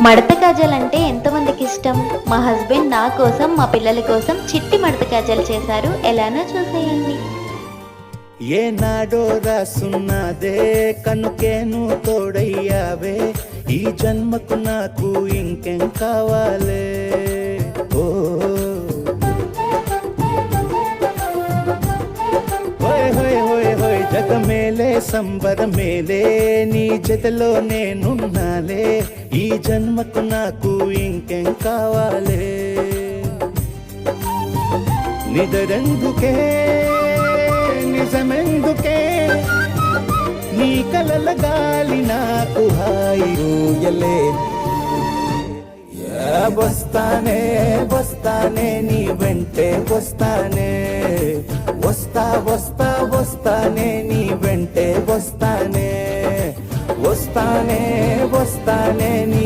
మడత కాజల్ అంటే ఎంతమందికి ఇష్టం? మా హస్బెండ్ నా కోసం మా పిల్లల కోసం చిట్టి మడత కాజల్ చేశారు. ఎలానో చూసేయండి. ఏనాడో రాసున్నదే కనుకేను తోడయ్యావే. ఈ జన్మకు నాకు ఇంకేం కావాలే? ఓ సంపద మేలే సంబర మేలే నీ జతలో నేనున్నాలే ఈ జన్మకు నాకు ఇంకేం కావాలే. నిదరెందుకే నిజమెందుకే నీ కలల గాలి నాకు హాయి ఊయలే వస్తానే వస్తానే నీ వెంటే వస్తానే. వస్తా వస్తా వస్తానే నీ వెంటే వస్తానే వస్తానే వస్తానే నీ